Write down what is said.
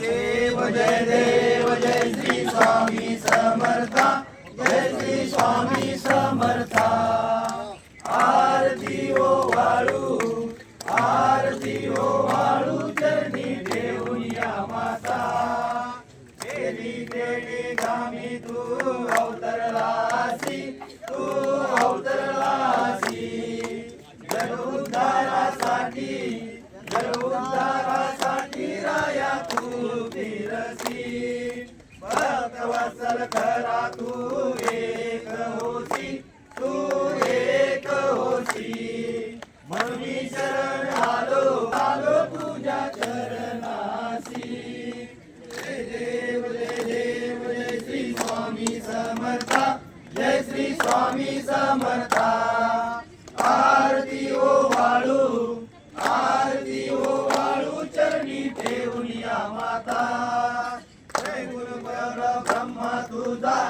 देव जय देव जय श्री स्वामी समर्था जय श्री स्वामी समर्था। आरती ओ वाळू आरती ओ वाळू चरणी देऊन या माता। तेरी देवी गामी तू अवतरलासी तू अवतरलासी। जग उद्धारासाठी जग तू खरा तू एक होसी तू एक होसी शरण आलो आलो तुझ्या चरणासी जय देव जय देव जय श्री स्वामी समर्था जय श्री स्वामी समर्था. आरती ओ वाळू आरती ओ वाळू चरणी ठेवून या माता tudo